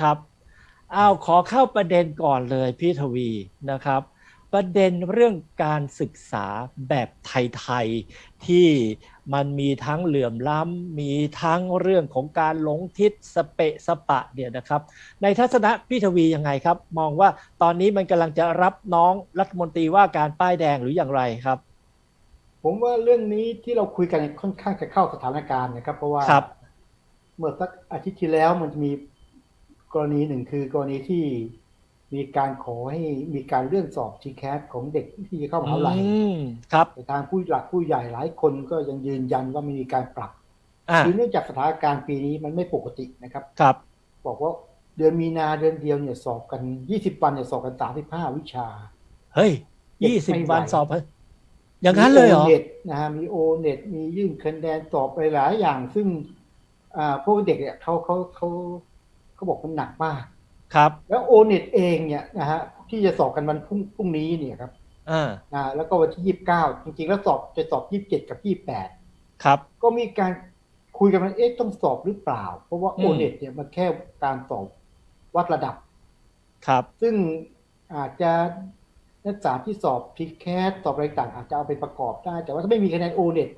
ครับอ้าวขอเข้าประเด็นก่อนเลยพี่ทวีนะครับ ประเด็นเรื่องการศึกษาแบบไทยๆที่มันมีทั้งเหลื่อมล้ำมีทั้งเรื่องของการหลงทิศสเปะสปะเนี่ยนะครับ ในทัศนะพี่ทวียังไงครับ มองว่าตอนนี้มันกำลังจะรับน้องรัฐมนตรีว่าการป้ายแดงหรืออย่างไรครับ ผมว่าเรื่องนี้ที่เราคุยกันค่อนข้างจะเข้าสถานการณ์นะครับ เพราะว่าครับเมื่อสักอาทิตย์ที่แล้วมันจะมี กรณีหนึ่งคือกรณีที่มีการขอให้มีการเลื่อนสอบ g c a t ของเด็กที่จะเข้ามหาวิทยาลัยอืมครับแต่ทางผู้หลักผู้ใหญ่หลายคนก็ยังยืนยันว่าไม่มีการปรับอ่าคือเนื่องจากสถานการณ์ปีนี้มันไม่ปกตินะครับ ครับ บอกว่าเดือนมีนาเดือนเดียวเนี่ยสอบกัน20วันเนี่ยสอบกัน35วิชา เฮ้ยเด็กยี่สิบไม่ไหววันสอบอย่างนั้นเลยเหรอมีโอเน็ตนะฮะมีโอเน็ตมียื่นคะแนนสอบไปหลายอย่าง ซึ่ง อ่าพวกเด็กเนี่ยเขาเขาเขา เขาบอกมันหนักมากครับ แล้วโอเน็ตเองเนี่ยนะฮะที่จะสอบกันวันพรุ่งพรุ่งนี้เนี่ยครับอ่านะแล้วก็วันที่29จริงๆ แล้วสอบจะสอบ27กับ28ครับ ก็มีการคุยกันว่าเอ๊ะต้องสอบหรือเปล่า เพราะว่าอืโอมเน็ตเนี่ยมันแค่การสอบวัดระดับ ครับ ซึ่งอาจจะนักศึกษาที่สอบพีแคสสอบอะไรต่างอาจจะเอาไปประกอบได้ แต่ว่าถ้าไม่มีคะแนนโอเน็ต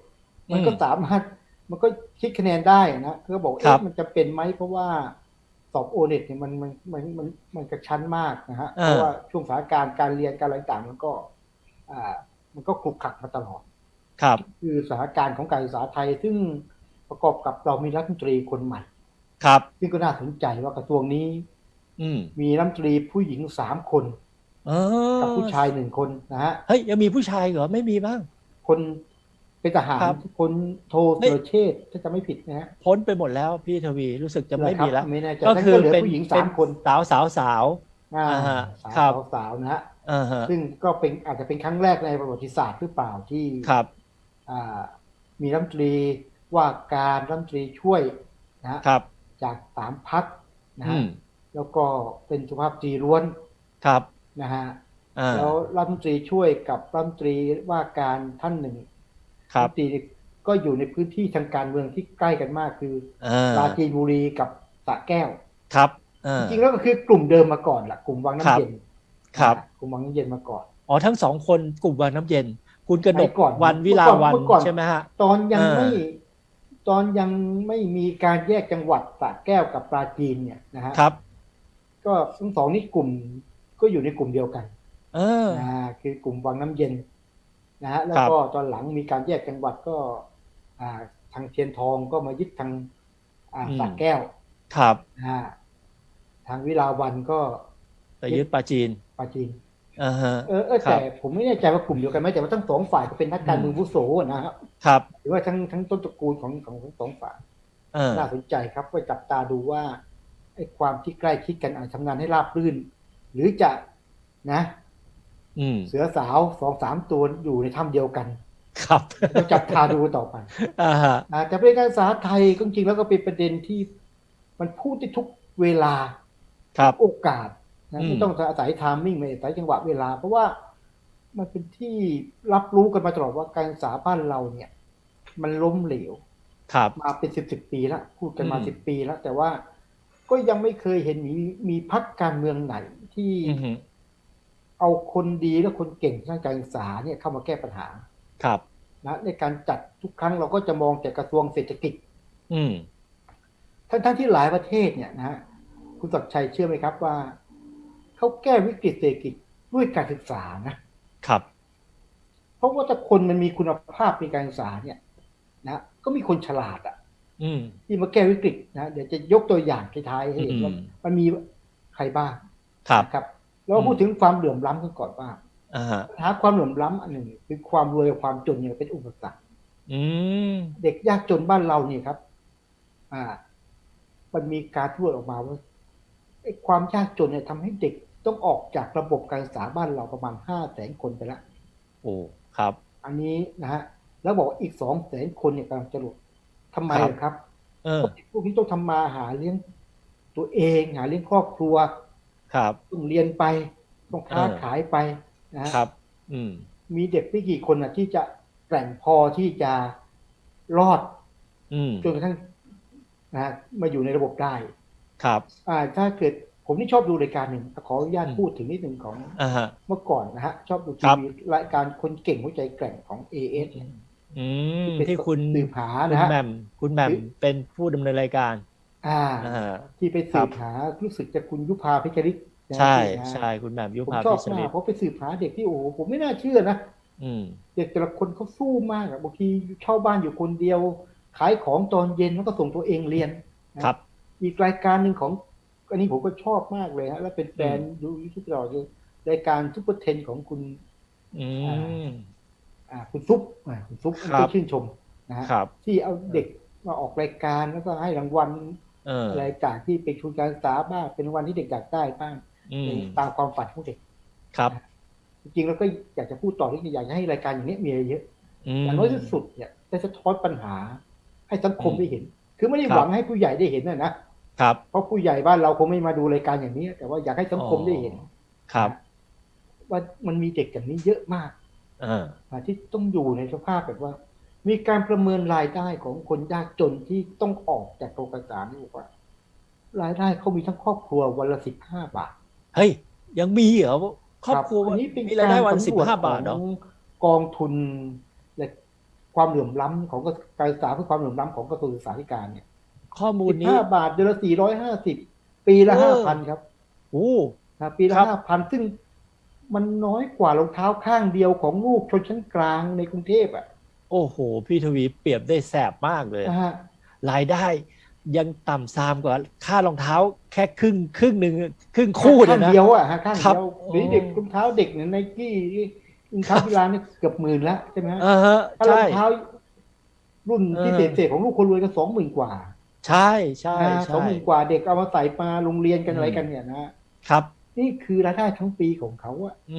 มันก็อืมสามารถมันก็คิดคะแนนได้นะก็บอกครัเอ๊ะบมันจะเป็นไหมเพราะว่า สอบโอเน็ตเนี่ยมันมันมันมันมันกระชั้นมากนะฮะอ่าเพราะว่าช่วงสถานการณ์การเรียนการอะไรต่างมันก็อ่ามันก็คลุกคลักมาตลอด ครับ คือสถานการณ์ของการศึกษาไทย ซึ่งประกอบกับเรามีรัฐมนตรีคนใหม่ ครับซึ่งก็น่าสนใจว่ากระทรวงนี้ อืมมีรัฐมนตรีผู้หญิงสามคนเออกับผู้ชายหนึ่งคนนะฮะเฮ้ยยังมีผู้ชายเหรอไม่มีบ้าง คน เป็นทหารครับคนโทไม่สุรเชษฐ์ถ้าจะไม่ผิดนะฮะพ้นไปหมดแล้วพี่ทวีรู้สึกจะไม่นะครับมีแล้วไม่แน่ใจก็นั่นคือก็เหลือเป็นผู้หญิงเป็สานมคนสาวสาวสาวอ่าอ่าฮะสาวครับสาวๆนะฮะอ่าฮะซึ่งก็เป็นอาจจะเป็นครั้งแรกในประวัติศาสตร์หรือเปล่าที่ครับอ่ามีรัฐมนตรีว่าการรัฐมนตรีช่วยนะฮะครับ จากสามพักนะอืฮะมแล้วก็เป็นสุภาพสตรีล้วนครับนะฮะอ่าแล้วรัฐมนตรีช่วยกับรัฐมนตรีว่าการท่านหนึ่ง ครับรัฐมนตรีก็อยู่ในพื้นที่ทางการเมืองที่ใกล้กันมากคืออ่าปราจีนบุรีกับสระแก้วครับอ่าจริงๆแล้วก็คือกลุ่มเดิมมาก่อนแหละกลุ่มวังครับน้ำเย็นครับนะกลุ่มวังน้ำเย็นมาก่อนอ๋อทั้งสองคนกลุ่มวังน้ำเย็น คุณกระดกไปก่อนวันวิลาวันเมื่อก่อนใช่ไหมฮะตอนยังอ่าไม่ตอนยังไม่มีการแยกจังหวัดสระแก้วกับปราจีนเนี่ยนะฮะครับ ก็ทั้งสองนี่กลุ่มก็อยู่ในกลุ่มเดียวกัน เออนะฮะคือกลุ่มวังน้ำเย็น นะฮะแล้วครับก็ตอนหลังมีการแยกจังหวัดก็ อ่า ทางเทียนทองก็มายึดทาง อ่าสระแก้ว ครับนะฮะทางวิลาวันก็ไปยึดปราจีนปราจีนอ่าฮะเออเออครับแต่ผมไม่แน่ใจว่ากลุ่มเดียวกันไหมแต่ว่าทั้งสองฝ่ายก็เป็นนักการเมืองผู้โสนะครับ ครับ หรือว่าทั้งทั้งต้นตระกูลของของทั้งสองฝ่ายเออน่าสนใจครับว่าจับตาดูว่าไอ้ความที่ใกล้ชิดกันอาจทำงานให้ราบรื่น หรือจะนะอืม เสือสาวสองสามตัวอยู่ในถ้ำเดียวกัน ครับเราจับตาดูต่อไปอ่าฮะอ่าแต่ประเด็นการศึกษาไทยก็จริงๆแล้วก็เป็นประเด็นที่มันพูดได้ทุกเวลาครับโอกาสนะอืมไม่ต้องอาศัยทามมิ่งไม่อาศัยจังหวะเวลา เพราะว่ามันเป็นที่รับรู้กันมาตลอดว่าการศึกษาบ้านเราเนี่ย มันล้มเหลวครับมาเป็นสิบสิบปีแล้วพูดกันมาอืมสิบปีแล้ว แต่ว่าก็ยังไม่เคยเห็นมีมีพักการเมืองไหนที่อือฮึ เอาคนดีและคนเก่งทางการศึกษาเนี่ยเข้ามาแก้ปัญหา ครับนะในการจัดทุกครั้งเราก็จะมองแต่กระทรวงเศรษฐกิจ อืมทั้งทั้งที่หลายประเทศเนี่ยนะฮะคุณศักดิ์ชัยเชื่อไหมครับว่าเขาแก้วิกฤตเศรษฐกิจด้วยการศึกษานะครับ เพราะว่าถ้าคนมันมีคุณภาพในการศึกษาเนี่ย นะก็มีคนฉลาดอะ อืมที่มาแก้วิกฤตนะเดี๋ยวจะยกตัวอย่างท้ายๆให้เห็นว่าอืมมันมีใครบ้างครับนะครับ แล้วพูดถึงความเหลื่อมล้ำกันก่อนว่าอ่าฮะปัญหาความเหลื่อมล้ำอันหนึ่งคือความรวยกับความจนเนี่ยเป็นอุปสรรคอืมเด็กยากจนบ้านเราเนี่ยครับ อ่า มันมีการทวดออกมาว่าไอ้ความยากจนเนี่ยทำให้เด็กต้องออกจากระบบการศึกษาบ้านเราประมาณห้าแสนคนไปแล้วโอ้ครับ อันนี้นะฮะแล้วบอกว่าอีกสองแสนคนเนี่ยกำลังจะหลุดทำไมครับล่ะครับ เออเพราะเด็กพวกนี้ต้องทำมาหาเลี้ยงตัวเองหาเลี้ยงครอบครัว ครับต้องเรียนไปต้องค้าเออขายไปนะฮะครับ อืม มีเด็กไม่กี่คนนะที่จะแกร่งพอที่จะรอดอืมจนกระทั่งนะฮะมาอยู่ในระบบได้ ครับ อ่า ถ้าเกิดผมนี่ชอบดูรายการหนึ่งขออนุญาตอืมพูดถึงนิดหนึ่งของอ่าฮะเมื่อก่อนนะฮะ ชอบดูคทีรับวีรายการคนเก่งหัวใจแกร่งของ AS เนี่ยอืมเป็นที่คุณสืบหาคุณนะฮะแหม่มคุณแหม่มหรือเป็นผู้ดำเนินรายการ อ่าอ่า ที่ไปสืบหารู้สึกจะคุณยุพาเพชรฤทธิ์นะใช่ที่นะใช่คุณแหม่มยุผมพาชอพิบชมาลิกตเพราะไปสืบหาเด็กที่โอ้โหผมไม่น่าเชื่อนะอืมเด็กแต่ละคนเขาสู้มากอะบางทีเช่าบ้านอยู่คนเดียว ขายของตอนเย็นแล้วก็ส่งตัวเองเรียนนะครับ อีกรายการหนึ่งของอันนี้ผมก็ชอบมากเลยฮะ แล้วเป็นแฟนอืมดูยูทูบตลอดคือรายการซุปเปอร์เทนของคุณอืมอ่า คุณซุปอ่าคุณซุปครับต้องชื่นชมนะฮะครับที่เอาเด็กมาออกรายการแล้วก็ให้รางวัลเอออะไรจากที่เป็นทุนการศึกษาบ้างเป็นรางวัลที่เด็กอยากได้บ้างอืมตามความฝันของเด็กครับ จริงๆแล้วก็อยากจะพูดต่อที่อยากจะให้รายการอย่างนี้มีเยอะอืๆมอย่างน้อยที่สุดเนี่ยได้สะท้อนปัญหา ให้สังคมอืมได้เห็น คือไม่ได้ครับหวังให้ผู้ใหญ่ได้เห็นนะนะครับ เพราะผู้ใหญ่บ้านเราคงไม่มาดูรายการอย่างนี้ แต่ว่าอยากให้สังคมได้เห็น ครับ ว่ามันมีเด็กอย่างนี้เยอะมากเอออ่าที่ต้องอยู่ในสภาพแบบว่า มีการประเมินรายได้ของคนยากจนที่ต้องออกจากโรงการศึกษานี่บอกว่ารายได้เขามีทั้งครอบครัววันละสิบห้าบาท เฮ้ย ยังมีเหรอครอบครัวอันนี้เป็นมีรายได้วันกสิบสำรวจห้าบาทเหรอของกองทุนและความเหลื่อมล้ำของการศึกษาเพื่อความเหลื่อมล้ำของกระทรวงศึกษาธิการเนี่ย ข้อมูลสิบนี้ห้าบาทเดือนละสี่ร้อยห้าสิบปีละเอห้าอพันครับโอ้นะปีละครับห้าพันซึ่งมันน้อยกว่ารองเท้าข้างเดียวของลูกชนชั้นกลางในกรุงเทพอะ โอ้โห พี่ทวีเปรียบได้แสบมากเลย นะฮะรายได้ยังต่ำซามกว่าค่ารองเท้าแค่ครึ่งครึ่งหนึ่งครึ่งคู่เลข้ายงนะ เดียวอะฮะข้างครับเดียวโอ้เดี๋ยวนี้เด็กรองเท้าเด็กเนี่ยไนกี้รองเท้ากีฬาเนี่ยเกือบหมื่นแล้วใช่ไหมฮะเออฮะถ้ารอใช่ งเท้ารุ่นที่เออ เศษๆของลูกคนรวยก็สองหมื่นกว่าใช่ใช่นะสอใช่ งหมื่นกว่าเด็กเอามาใส่มาโรงเรียนกันอืม อะไรกันเนี่ยนะครับ นี่คือรายได้ทั้งปีของเขาอะอื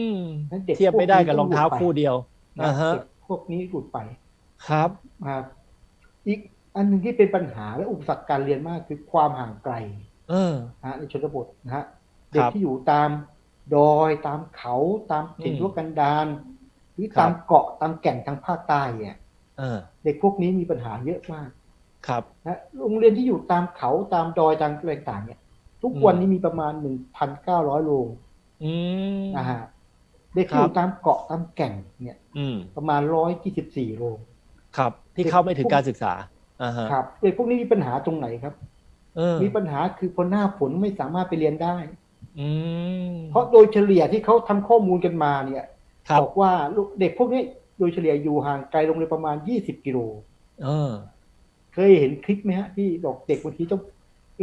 มนั้นเด็กเทียบไม่ได้กับพรวองเท้านี้คู่เดียว นะอ่าฮะ เด็ก พวกนี้หลุดไปครับมาอีกอันหนึ่งที่เป็นปัญหาและอุปสรรคการเรียนมากคือความห่างไกล เออนะฮะในชนบทนะฮะเด็กครับที่อยู่ตามดอยตามเขาตามถิ่นอืมทุรกันดารหรือครับตามเกาะตามแก่งทางภาคใต้เนี่ยเออเด็กพวกนี้มีปัญหาเยอะมาก ครับนะโรงเรียนที่อยู่ตามเขาตามดอยตามอะไรต่างๆเนี่ย ทุกอืมวันนี้มีประมาณหนึ่งพันเก้าร้อยโรงอืมนะฮะ เด็กที่คอรับยู่ตามเกาะตามแก่งเนี่ยอืมประมาณร้อยยี่สิบสี่โรงครับ ที่เข้าไม่ถึงการศึกษาอ่าฮะครับเด็กพวกนี้มีปัญหาตรงไหนครับเออมีปัญหาคือพอหน้าฝนไม่สามารถไปเรียนได้อืมเพราะโดยเฉลี่ยที่เขาทำข้อมูลกันมาเนี่ยครับบอกว่าลูกเด็กพวกนี้โดยเฉลี่ยอยู่ห่างไกลโรงเรียนประมาณยี่สิบกิโลเออเคยเห็นคลิปไหมฮะที่บอกเด็กบางทีต้อง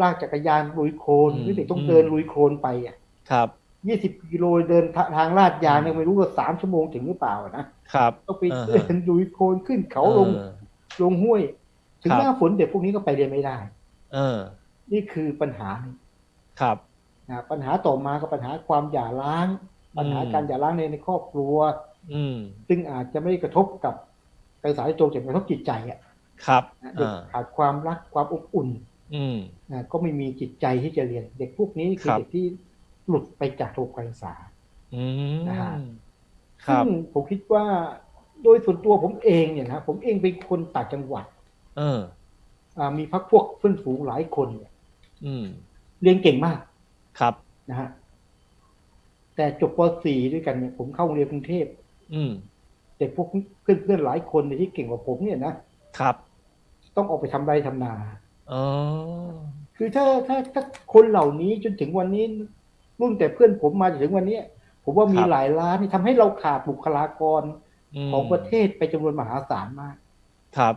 ลากจักรยานลุยโคลนอืมหรือเด็กต้องอืมเดินลุยโคลนไปอะครับ ยี่สิบกิโลเดินทางลาดยางเนี่ยไม่รู้ว่าสามชั่วโมงถึงหรือเปล่าอะนะครับต้องไปอ่าฮะเดินลุยโคลนขึ้นเขาลงออลงห้วย ถึงครับหน้าฝนเด็กพวกนี้ก็ไปเรียนไม่ได้ เออ นี่คือปัญหาหนึ่งครับนะปัญหาต่อมาก็ปัญหาความหย่าร้าง ปัญหาอืมการหย่าร้างในในครอบครัว อืมซึ่งอาจจะไม่ได้กระทบกับการศึกษาโดยตรงแต่กระทบจิตใจอะ ครับนะเด็กอ่าขาดความรักความอบอุ่น อืมนะก็ไม่มีจิตใจที่จะเรียน เด็กพวกนี้คือครับเด็กที่ หลุดไปจากระบบการศึกษาอืมนะฮะครัซึ่บงผมคิดว่าโดยส่วนตัวผมเองเนี่ยนะผมเองเป็นคนต่างจังหวัด เอออ่ามีพักพวกเพื่อนฝูงหลายคนเนี่ยอืมเรียนเก่งมากครับนะฮะแต่จบป .4 ด้วยกันเนี่ยผมเข้าโรงเรียนกรุงเทพอืมแต่พวกเพื่อนๆหลายคนเนี่ยที่เก่งกว่าผมเนี่ยนะครับ ต้องออกไปทำไรทำนาอ๋อคือถ้าถ้าถ้าคนเหล่านี้จนถึงวันนี้ รุ่นแต่เพื่อนผมมาจนถึงวันนี้ผมว่ามีครับหลายล้านที่ทำให้เราขาดบุคลากรมของประเทศไปจำนวนมหาศาลมาก ครับ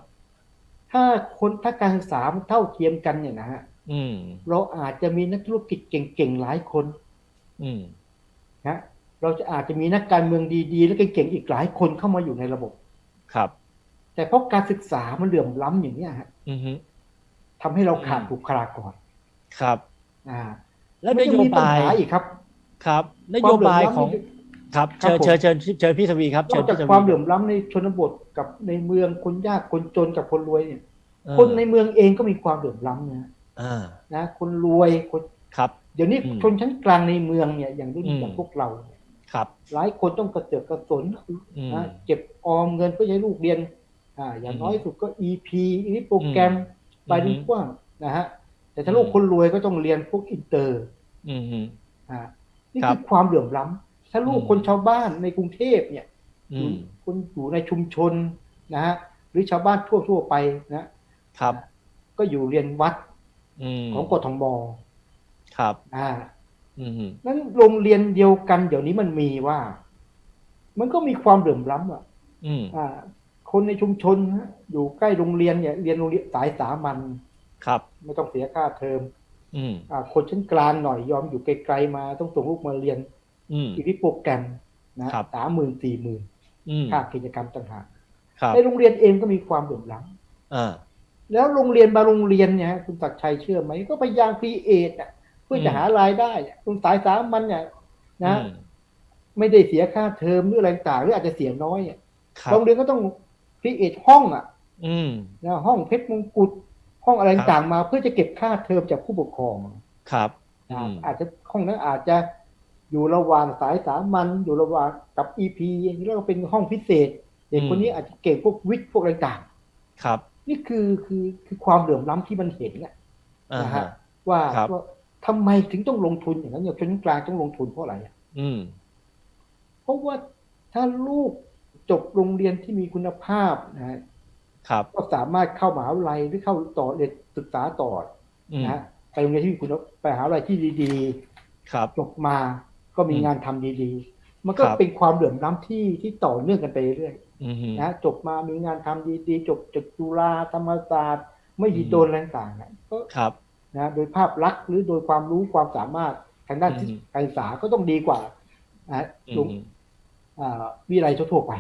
ถ้าคนถ้าการศึกษามันเท่าเทียมกันเนี่ยนะฮะอืมเราอาจจะมีนักธุรกิจเก่งๆหลายคน อืมนะเราจะอาจจะมีนักการเมืองดีๆ และเก่งๆอีกหลายคนเข้ามาอยู่ในระบบ ครับ แต่เพราะการศึกษามันเหลื่อมล้ำอย่างเนี้ยฮะอือฮึทำให้เราขาดอืมบุคลากร ครับ อ่า แล้วนมันโยจะมีปัญบายหาอีกครับ ครับ นโยบายของควมเหลื่มล้ำนี่ครับครัเชิบญผมเชิญเชิญเชิญพี่ทวีครับนเชิอญกจากพี่ทวีความเหลื่อมล้ำในชนบทกับในเมืองคนยากคนจนกับคนรวยเนี่ยเออคนในเมืองเองก็มีความเหลื่อมล้ำนะอ่านะคนรวยคนครับ เดี๋ยวนี้อืมชนชั้นกลางในเมืองเนี่ยอย่างรุ่นอืมอย่างพวกเราเนี่ยครับ หลายคนต้องกระเจิดกระสนอืมนะเก็บออมเงินเพื่อให้ลูกเรียน อ่า อย่างอืมน้อยสุดก็ EP อีนี่โปรแกรมอืมไปดูกว้างนะฮะ แต่ถ้าลูกคนรวยก็ต้องเรียนพวกอินเตอร์อืมฮึอ่านี่ครับคือความเหลื่อมล้ำถ้าลูกอืมคนชาวบ้านในกรุงเทพเนี่ยอืมคนอยู่ในชุมชนนะฮะหรือชาวบ้านทั่วทั่วๆไปนะครับ ก็อยู่เรียนวัดอืมของกทมครับ อ่าอืมฮึนั้นโรงเรียนเดียวกัน เดี๋ยวนี้มันมีว่า มันก็มีความเหลื่อมล้ำอะอืมอ่า คนในชุมชนฮะอยู่ใกล้โรงเรียนเนี่ยเรียนโรงเรียนสายสามัญ ครับ ไม่ต้องเสียค่าเทอมอืมอ่า คนชั้นกลางหน่อยยอมอยู่ไกลๆมา ต้องส่งลูกมาเรียนอืมอีกที่โปรแกรมนะครับสามหมื่นสี่หมื่นอืมค่ากิจกรรมต่างหากครับในโรงเรียนเองก็มีความเหลื่อมล้ำอ่าแล้วโรงเรียนบางโรงเรียนเนี่ยฮะคุณตักชัยเชื่อไหมก็พยายามครีเอทอะเพื่อจะอืมหารายได้อะคุณสายสามัญเนี่ยนะอืมไม่ได้เสียค่าเทอมหรืออะไรต่างหรืออาจจะเสียน้อยอะครับโรงเรียนก็ต้องครีเอทห้องอะอืมนะห้องเพชรมงกุฎ ห้องอะไรครับต่างๆมาเพื่อจะเก็บค่าเทอมจากผู้ปกครองครับนะอืมอาจจะห้องนั้นอาจจะอยู่ระหว่างสายสามัญอยู่ระหว่างกับ EP แล้วก็เป็นห้องพิเศษ เด็กคนนี้อาจจะเก่งพวกวิทย์พวกอะไรต่างครับ นี่คือคือคือความเหลื่อมล้ำที่มันเห็นน่ะอ่านะฮะฮะว่าครับว่าทำไมถึงต้องลงทุนอย่างนั้นอย่างชนกลางต้องลงทุนเพราะอะไรอะอืมเพราะว่าถ้าลูกจบโรงเรียนที่มีคุณภาพนะฮะครับ ก็สามารถเข้ามหาวิทยาลัยหรือเข้าต่อเรียนศึกษาต่ออืมนะฮะไปโรงเรียนที่มีคุณไปมหาวิทยาลัยที่ดีครับๆจบมาก็มีอืมงานทำดีๆ มันก็ครับเป็นความเหลื่อมล้ำที่ที่ต่อเนื่องกันไปเรื่อยอืมฮึๆนะจบมามีงานทำดีๆ จบจากจุฬาธรรมศาสตร์ ไม่ดีอืมโดนอะไรต่างๆนะก็ครับนะโดยภาพลักษณ์หรือโดยความรู้ความสามารถทางด้านอืมการศึกษาก็ต้องดีกว่านะอืโรงมอ่าวิทยาลัยทั่วๆไป